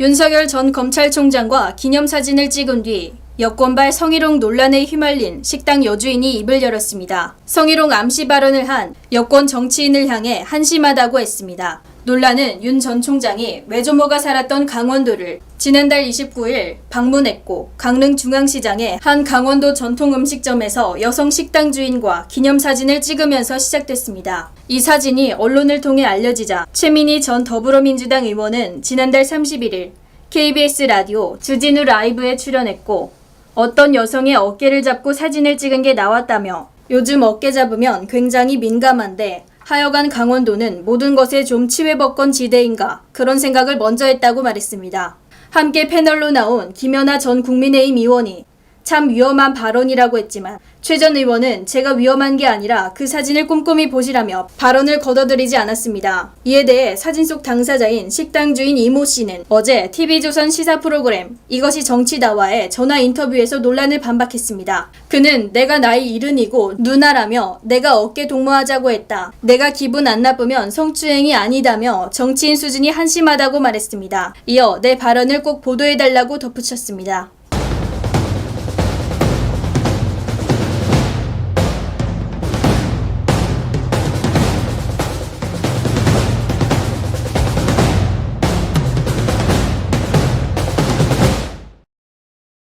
윤석열 전 검찰총장과 기념사진을 찍은 뒤 여권발 성희롱 논란에 휘말린 식당 여주인이 입을 열었습니다. 성희롱 암시 발언을 한 여권 정치인을 향해 한심하다고 했습니다. 논란은 윤 전 총장이 외조모가 살았던 강원도를 지난달 29일 방문했고 강릉 중앙시장의 한 강원도 전통 음식점에서 여성 식당 주인과 기념사진을 찍으면서 시작됐습니다. 이 사진이 언론을 통해 알려지자 최민희 전 더불어민주당 의원은 지난달 31일 KBS 라디오 주진우 라이브에 출연했고 어떤 여성의 어깨를 잡고 사진을 찍은 게 나왔다며 요즘 어깨 잡으면 굉장히 민감한데 하여간 강원도는 모든 것에 좀 치외법권 지대인가 그런 생각을 먼저 했다고 말했습니다. 함께 패널로 나온 김연아 전 국민의힘 의원이 참 위험한 발언이라고 했지만 최 전 의원은 제가 위험한 게 아니라 그 사진을 꼼꼼히 보시라며 발언을 거둬들이지 않았습니다. 이에 대해 사진 속 당사자인 식당 주인 이모 씨는 어제 TV조선 시사 프로그램 이것이 정치다와의 전화 인터뷰에서 논란을 반박했습니다. 그는 내가 나이 이른이고 누나라며 내가 어깨 동무하자고 했다. 내가 기분 안 나쁘면 성추행이 아니다며 정치인 수준이 한심하다고 말했습니다. 이어 내 발언을 꼭 보도해달라고 덧붙였습니다.